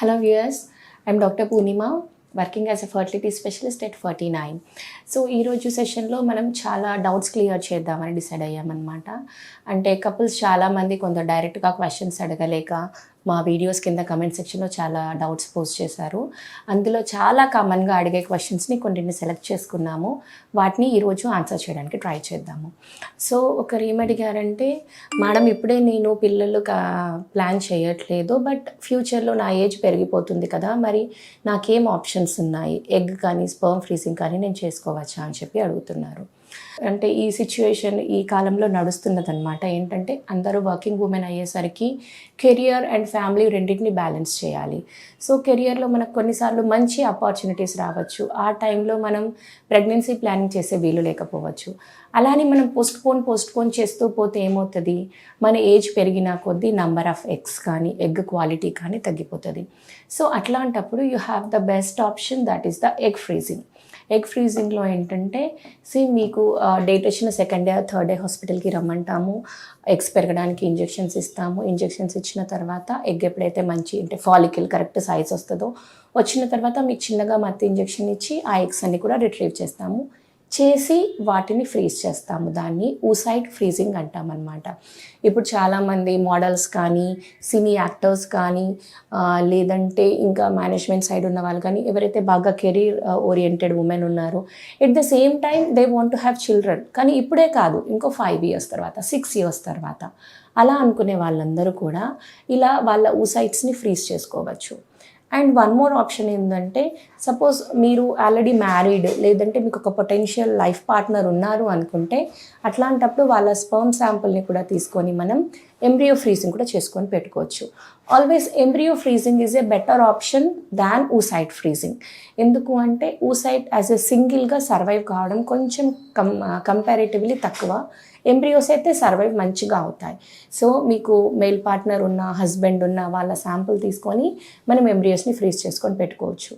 Hello viewers I'm doctor Purnima working as a fertility specialist at forty nine so ఈరోజు సెషన్లో మనం చాలా doubts clear చేద్దామని decide అయ్యామన్నమాట. అంటే కపుల్స్ చాలామంది కొంత డైరెక్ట్గా క్వశ్చన్స్ అడగలేక మా వీడియోస్ కింద కమెంట్ సెక్షన్లో చాలా డౌట్స్ పోస్ట్ చేశారు. అందులో చాలా కామన్గా అడిగే క్వశ్చన్స్ని కొన్నింటిని సెలెక్ట్ చేసుకున్నాము. వాటిని ఈరోజు ఆన్సర్ చేయడానికి ట్రై చేద్దాము. సో ఒకరు ఏమడిగారంటే మేడం ఇప్పుడే నేను పిల్లలు ప్లాన్ చేయట్లేదు బట్ ఫ్యూచర్లో నా ఏజ్ పెరిగిపోతుంది కదా మరి నాకేం ఆప్షన్స్ ఉన్నాయి? ఎగ్ కానీ స్పర్మ్ ఫ్రీజింగ్ కానీ నేను చేసుకోవచ్చా? అని చెప్పి అడుగుతున్నారు. అంటే ఈ సిచ్యువేషన్ ఈ కాలంలో నడుస్తున్నదనమాట ఏంటంటే అందరూ వర్కింగ్ ఉమెన్ అయ్యేసరికి కెరియర్ అండ్ ఫ్యామిలీ రెండింటిని బ్యాలెన్స్ చేయాలి. సో కెరియర్లో మనకు కొన్నిసార్లు మంచి ఆపర్చునిటీస్ రావచ్చు. ఆ టైంలో మనం ప్రెగ్నెన్సీ ప్లానింగ్ చేసే వీలు లేకపోవచ్చు. అలానే మనం పోస్ట్ పోస్ట్పోన్ పోస్ట్ చేస్తూ పోతే ఏమవుతుంది? మన ఏజ్ పెరిగిన కొద్దీ నంబర్ ఆఫ్ ఎగ్స్ కానీ ఎగ్ క్వాలిటీ కానీ తగ్గిపోతుంది. సో అట్లాంటప్పుడు you have the best option that is the egg freezing egg ఫ్రీజింగ్లో ఏంటంటే సి మీకు డేట్ వచ్చిన సెకండ్ డే థర్డ్ డే హాస్పిటల్కి రమ్మంటాము. ఎగ్స్ పెరగడానికి ఇంజెక్షన్స్ ఇస్తాము. ఇంజెక్షన్స్ ఇచ్చిన తర్వాత ఎగ్ ఎప్పుడైతే మంచి అంటే ఫాలికల్ కరెక్ట్ సైజ్ వస్తుందో వచ్చిన తర్వాత మీకు చిన్నగా మత్తి ఇంజెక్షన్ ఇచ్చి ఆ ఎగ్స్ అన్ని కూడా రిట్రీవ్ చేస్తాము. చేసి వాటిని ఫ్రీజ్ చేస్తాము. దాన్ని ఊసైడ్ ఫ్రీజింగ్ అంటామన్నమాట. ఇప్పుడు చాలామంది మోడల్స్ కానీ సినీ యాక్టర్స్ కానీ లేదంటే ఇంకా మేనేజ్మెంట్ సైడ్ ఉన్న వాళ్ళు కానీ ఎవరైతే బాగా కెరీర్ ఓరియంటెడ్ ఉమెన్ ఉన్నారో at the same time they want to have children. కానీ ఇప్పుడే కాదు ఇంకో ఫైవ్ ఇయర్స్ తర్వాత సిక్స్ ఇయర్స్ తర్వాత. అలా అనుకునే వాళ్ళందరూ కూడా ఇలా వాళ్ళ ఊసైట్స్ని ఫ్రీజ్ చేసుకోవచ్చు. అండ్ వన్ మోర్ ఆప్షన్ ఏంటంటే సపోజ్ మీరు ఆల్రెడీ మ్యారీడ్ లేదంటే మీకు ఒక పొటెన్షియల్ లైఫ్ పార్ట్నర్ ఉన్నారు అనుకుంటే అట్లాంటప్పుడు వాళ్ళ స్పర్మ్ శాంపుల్ని కూడా తీసుకొని మనం ఎంబ్రియో ఫ్రీజింగ్ కూడా చేసుకొని పెట్టుకోవచ్చు. Always embryo freezing is a better option than oocyte freezing. ఎందుకు అంటే ఊసైట్ యాజ్ ఎ సింగిల్గా సర్వైవ్ కావడం కొంచెం కం కంపారిటివ్లీ తక్కువ. ఎంబ్రియోస్ అయితే సర్వైవ్ మంచిగా అవుతాయి. సో మీకు మెయిల్ పార్ట్నర్ ఉన్న హస్బెండ్ ఉన్న వాళ్ళ శాంపుల్ తీసుకొని మనం ఎంబ్రియోస్ని ఫ్రీజ్ చేసుకొని పెట్టుకోవచ్చు.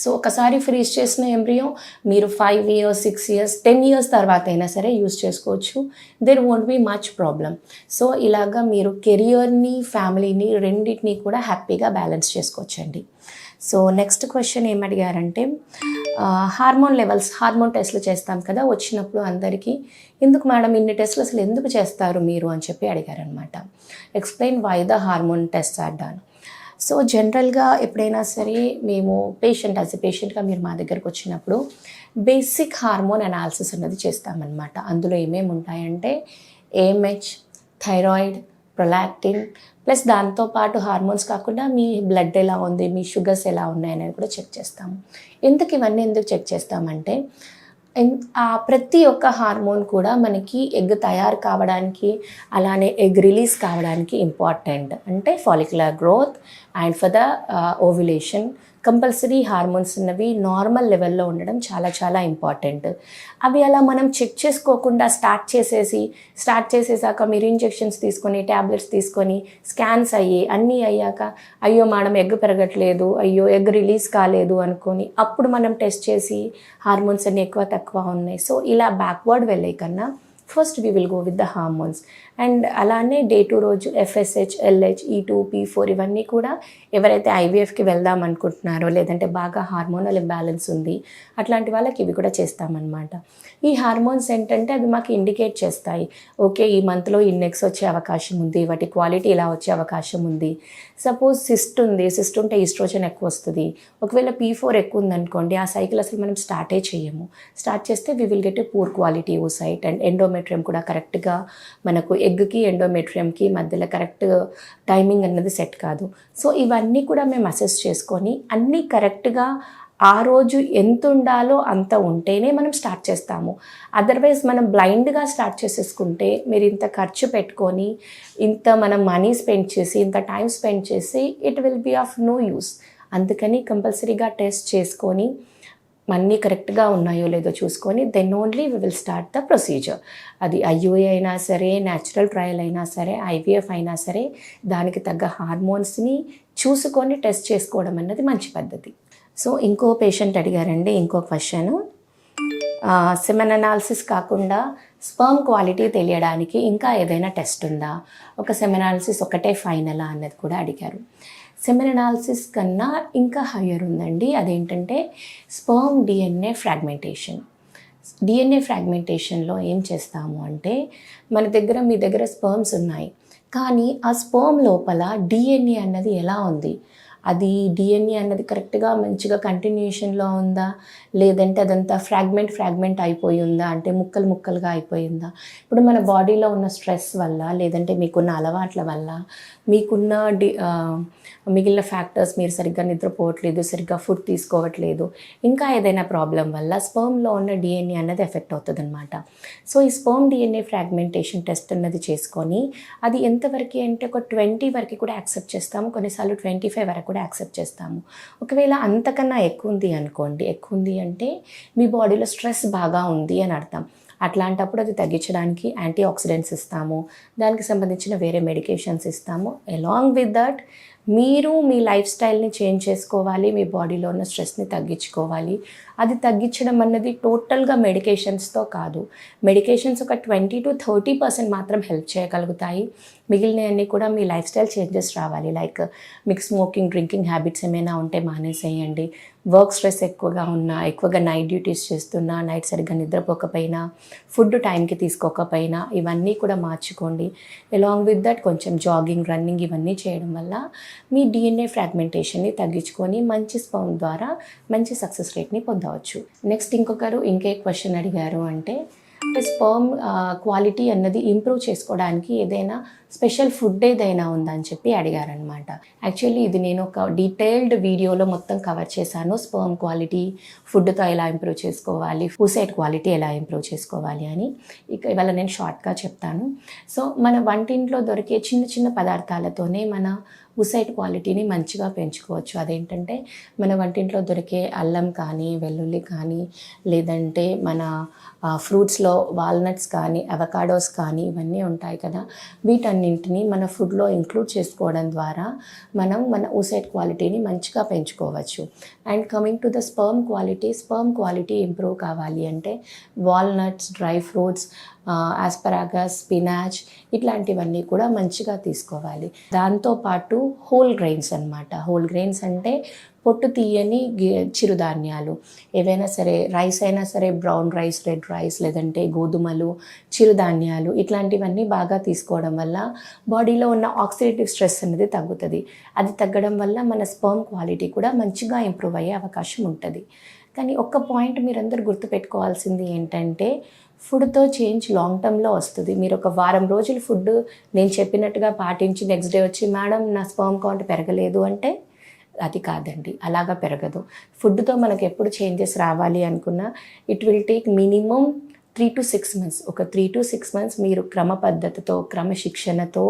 సో ఒకసారి ఫ్రీజ్ చేసిన ఎంబ్రియో మీరు five years six years ten years తర్వాత అయినా సరే యూస్ చేసుకోవచ్చు. There won't be much problem so ఇలాగా మీరు కెరియర్ని ఫ్యామిలీని రెండింటిని కూడా హ్యాపీగా బ్యాలెన్స్ చేసుకోవచ్చండి. సో నెక్స్ట్ క్వశ్చన్ ఏమడిగారంటే హార్మోన్ లెవెల్స్ హార్మోన్ టెస్ట్లు చేస్తాం కదా వచ్చినప్పుడు అందరికీ. ఎందుకు మేడం ఇన్ని టెస్ట్లు అసలు ఎందుకు చేస్తారు మీరు అని చెప్పి అడిగారనమాట. Explain why the hormone test are so జనరల్గా ఎప్పుడైనా సరే మేము పేషెంట్ యాజ్ ఎ పేషెంట్గా మీరు మా దగ్గరకు వచ్చినప్పుడు బేసిక్ హార్మోన్ అనాలిసిస్ అన్నది చేస్తామన్నమాట. అందులో ఏమేమి ఉంటాయంటే ఏఎంహెచ్ థైరాయిడ్ ప్రొలాక్టిన్ ప్లస్ దాంతోపాటు హార్మోన్స్ కాకుండా మీ బ్లడ్ ఎలా ఉంది మీ షుగర్స్ ఎలా ఉన్నాయనేది కూడా చెక్ చేస్తాము. ఎందుకు ఇవన్నీ ఎందుకు చెక్ చేస్తామంటే ప్రతి ఒక్క హార్మోన్ కూడా మనకి ఎగ్ తయారు కావడానికి అలానే ఎగ్ రిలీజ్ కావడానికి ఇంపార్టెంట్ అంటే follicular growth and for the ovulation compulsory hormones ఉన్నవి నార్మల్ లెవెల్లో ఉండడం చాలా చాలా ఇంపార్టెంట్ అవి అలా మనం చెక్ చేసుకోకుండా స్టార్ట్ చేసేసి స్టార్ట్ చేసేసాక మీరు ఇంజెక్షన్స్ తీసుకొని ట్యాబ్లెట్స్ తీసుకొని స్కాన్స్ అయ్యి అన్నీ అయ్యాక అయ్యో మేడం ఎగ్ పెరగట్లేదు అయ్యో ఎగ్ రిలీజ్ కాలేదు అనుకొని అప్పుడు మనం టెస్ట్ చేసి హార్మోన్స్ అన్నీ ఎక్కువ తక్కువ ఉన్నాయి. సో ఇలా బ్యాక్వర్డ్ వెళ్ళే కన్నా first we will go with the hormones and అలానే డే టు రోజు FSH LH E two P four ఇవన్నీ కూడా ఎవరైతే ఐవీఎఫ్కి వెళ్దాం అనుకుంటున్నారో లేదంటే బాగా హార్మోనల్ ఇంబ్యాలెన్స్ ఉంది అట్లాంటి వాళ్ళకి ఇవి కూడా చేస్తామన్నమాట. ఈ హార్మోన్స్ ఏంటంటే అవి మాకు ఇండికేట్ చేస్తాయి. ఓకే ఈ మంత్లో ఇన్నెక్స్ వచ్చే అవకాశం ఉంది వాటి క్వాలిటీ ఇలా వచ్చే అవకాశం ఉంది. సపోజ్ సిస్ట్ ఉంది సిస్ట్ ఉంటే ఈస్ట్రోజన్ ఎక్కువ వస్తుంది. ఒకవేళ పీ ఫోర్ ఎక్కువ ఉందనుకోండి ఆ సైకిల్ అసలు మనం స్టార్టే చేయము. స్టార్ట్ చేస్తే we will get a poor quality oocyte and endometrium కూడా కరెక్ట్గా మనకు ఎగ్కి ఎండోమెట్రియంకి మధ్యలో కరెక్ట్ టైమింగ్ అన్నది సెట్ కాదు. సో ఇవన్నీ కూడా మేము అసెస్ చేసుకొని అన్నీ కరెక్ట్గా ఆ రోజు ఎంత ఉండాలో అంత ఉంటేనే మనం స్టార్ట్ చేస్తాము. అదర్వైజ్ మనం బ్లైండ్గా స్టార్ట్ చేసేసుకుంటే మీరు ఇంత ఖర్చు పెట్టుకొని ఇంత మనం మనీ స్పెండ్ చేసి ఇంత టైం స్పెండ్ చేసి it will be of no use అందుకని కంపల్సరీగా టెస్ట్ చేసుకొని అన్నీ కరెక్ట్గా ఉన్నాయో లేదో చూసుకొని then only we will start the procedure అది ఐయుఏ అయినా సరే న్యాచురల్ ట్రయల్ అయినా సరే ఐవీఎఫ్ అయినా సరే దానికి తగ్గ హార్మోన్స్ని చూసుకొని టెస్ట్ చేసుకోవడం అన్నది మంచి పద్ధతి. సో ఇంకో పేషెంట్ అడిగారండి ఇంకో క్వశ్చన్ సిమెన్ అనాలిసిస్ కాకుండా స్పర్మ్ క్వాలిటీ తెలియడానికి ఇంకా ఏదైనా టెస్ట్ ఉందా? ఒక సెమెనాలిసిస్ ఒకటే ఫైనలా అన్నది కూడా అడిగారు. సెమెన్ కన్నా ఇంకా హయ్యర్ ఉందండి. అదేంటంటే స్పర్మ్ డిఎన్ఏ ఫ్రాగ్మెంటేషన్ డిఎన్ఏ ఫ్రాగ్మెంటేషన్లో ఏం చేస్తాము అంటే మన దగ్గర మీ దగ్గర స్పర్మ్స్ ఉన్నాయి. కానీ ఆ స్పర్మ్ లోపల డిఎన్ఏ అన్నది ఎలా ఉంది? అది డిఎన్ఏ అన్నది కరెక్ట్గా మంచిగా కంటిన్యూషన్లో ఉందా? లేదంటే అదంతా ఫ్రాగ్మెంట్ ఫ్రాగ్మెంట్ అయిపోయి ఉందా? అంటే ముక్కలు ముక్కలుగా అయిపోయిందా ఇప్పుడు మన బాడీలో ఉన్న స్ట్రెస్ వల్ల లేదంటే మీకున్న అలవాట్ల వల్ల మీకున్న డి మిగిలిన ఫ్యాక్టర్స్ మీరు సరిగ్గా నిద్రపోవట్లేదు సరిగ్గా ఫుడ్ తీసుకోవట్లేదు ఇంకా ఏదైనా ప్రాబ్లం వల్ల స్పర్మ్లో ఉన్న డిఎన్ఏ అన్నది ఎఫెక్ట్ అవుతుంది అనమాట సో ఈ స్పర్మ్ డిఎన్ఏ ఫ్రాగ్మెంటేషన్ టెస్ట్ అన్నది చేసుకొని అది ఎంతవరకు అంటే ఒక ట్వంటీ వరకు కూడా యాక్సెప్ట్ చేస్తాము. కొన్నిసార్లు ట్వంటీ ఫైవ్ వరకు కూడా యాక్సెప్ట్ చేస్తాము. ఒకవేళ అంతకన్నా ఎక్కువ ఉంది అనుకోండి ఎక్కువ ఉంది అంటే మీ బాడీలో స్ట్రెస్ బాగా ఉంది అని అర్థం. అట్లాంటప్పుడు అది తగ్గించడానికి యాంటీ ఆక్సిడెంట్స్ ఇస్తాము. దానికి సంబంధించిన వేరే మెడికేషన్స్ ఇస్తాము. అలాంగ్ విత్ దట్ మీరు మీ లైఫ్ స్టైల్ని చేంజ్ చేసుకోవాలి మీ బాడీలో ఉన్న స్ట్రెస్ని తగ్గించుకోవాలి. అది తగ్గించడం అన్నది టోటల్గా మెడికేషన్స్తో కాదు. మెడికేషన్స్ ఒక ట్వంటీ టు థర్టీ పర్సెంట్ మాత్రం హెల్ప్ చేయగలుగుతాయి. మిగిలినవన్నీ కూడా మీ లైఫ్ స్టైల్ చేంజెస్ రావాలి. లైక్ మీకు స్మోకింగ్ డ్రింకింగ్ హ్యాబిట్స్ ఏమైనా ఉంటే మానేసేయండి. వర్క్ స్ట్రెస్ ఎక్కువగా ఉన్నా ఎక్కువగా నైట్ డ్యూటీస్ చేస్తున్నా నైట్ సరిగ్గా నిద్రపోకపోయినా ఫుడ్ టైంకి తీసుకోకపోయినా ఇవన్నీ కూడా మార్చుకోండి. అలాంగ్ విత్ దట్ కొంచెం జాగింగ్ రన్నింగ్ ఇవన్నీ చేయడం వల్ల మీ డిఎన్ఏ ఫ్రాగ్మెంటేషన్ని తగ్గించుకొని మంచి స్పౌన్ ద్వారా మంచి సక్సెస్ రేట్ని పొందవచ్చు. నెక్స్ట్ ఇంకొకరు ఇంకే క్వశ్చన్ అడిగారు అంటే స్పర్మ్ క్వాలిటీ అన్నది ఇంప్రూవ్ చేసుకోవడానికి ఏదైనా స్పెషల్ ఫుడ్ ఏదైనా ఉందా? అని చెప్పి అడిగారనమాట యాక్చువల్లీ ఇది నేను ఒక డీటెయిల్డ్ వీడియోలో మొత్తం కవర్ చేశాను. స్పర్మ్ క్వాలిటీ ఫుడ్తో ఎలా ఇంప్రూవ్ చేసుకోవాలి ఫుసైడ్ క్వాలిటీ ఎలా ఇంప్రూవ్ చేసుకోవాలి అని. ఇక ఇవాళ నేను షార్ట్గా చెప్తాను. సో మన వంటింట్లో దొరికే చిన్న చిన్న పదార్థాలతోనే మన ఉసైట్ క్వాలిటీని మంచిగా పెంచుకోవచ్చు. అదేంటంటే మన వంటింట్లో దొరికే అల్లం కానీ వెల్లుల్లి కానీ లేదంటే మన ఫ్రూట్స్లో వాల్నట్స్ కానీ అవకాడోస్ కానీ ఇవన్నీ ఉంటాయి కదా. వీటన్నింటినీ మన ఫుడ్లో ఇంక్లూడ్ చేసుకోవడం ద్వారా మనం మన ఉసైట్ క్వాలిటీని మంచిగా పెంచుకోవచ్చు. And coming to the sperm quality sperm quality improve కావాలి అంటే walnuts dry fruits asparagus spinach ఇట్లాంటివన్నీ కూడా మంచిగా తీసుకోవాలి. దాంతోపాటు హోల్ గ్రెయిన్స్ అన్నమాట. హోల్ గ్రెయిన్స్ అంటే పొట్టు తీయని చిరుధాన్యాలు. ఏవైనా సరే రైస్ అయినా సరే బ్రౌన్ రైస్ రెడ్ రైస్ లేదంటే గోధుమలు చిరుధాన్యాలు ఇట్లాంటివన్నీ బాగా తీసుకోవడం వల్ల బాడీలో ఉన్న ఆక్సిడేటివ్ స్ట్రెస్ అనేది తగ్గుతుంది. అది తగ్గడం వల్ల మన స్పర్మ్ క్వాలిటీ కూడా మంచిగా ఇంప్రూవ్ అయ్యే అవకాశం ఉంటుంది. కానీ ఒక్క పాయింట్ మీరందరూ గుర్తుపెట్టుకోవాల్సింది ఏంటంటే ఫుడ్తో చేంజ్ లాంగ్ టర్మ్లో వస్తుంది. మీరు ఒక వారం రోజులు ఫుడ్ నేను చెప్పినట్టుగా పాటించి నెక్స్ట్ డే వచ్చి మేడం నా స్పర్మ్ కౌంట్ పెరగలేదు అంటే అది కాదండి. అలాగా పెరగదు. ఫుడ్తో మనకు ఎప్పుడు చేంజెస్ రావాలి అనుకున్నా it will take minimum three to six months. ఒక త్రీ టు సిక్స్ మంత్స్ మీరు క్రమ పద్ధతితో క్రమశిక్షణతో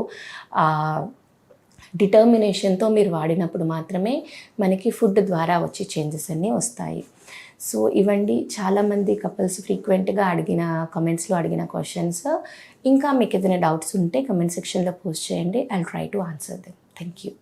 డిటర్మినేషన్తో మీరు వాడినప్పుడు మాత్రమే మనకి ఫుడ్ ద్వారా వచ్చే చేంజెస్ అన్నీ వస్తాయి. సో ఇవండి చాలామంది కపుల్స్ ఫ్రీక్వెంట్గా అడిగిన కమెంట్స్లో అడిగిన క్వశ్చన్స్ ఇంకా మీకు ఏదైనా డౌట్స్ ఉంటే కమెంట్ సెక్షన్లో పోస్ట్ చేయండి. I try to answer them thank you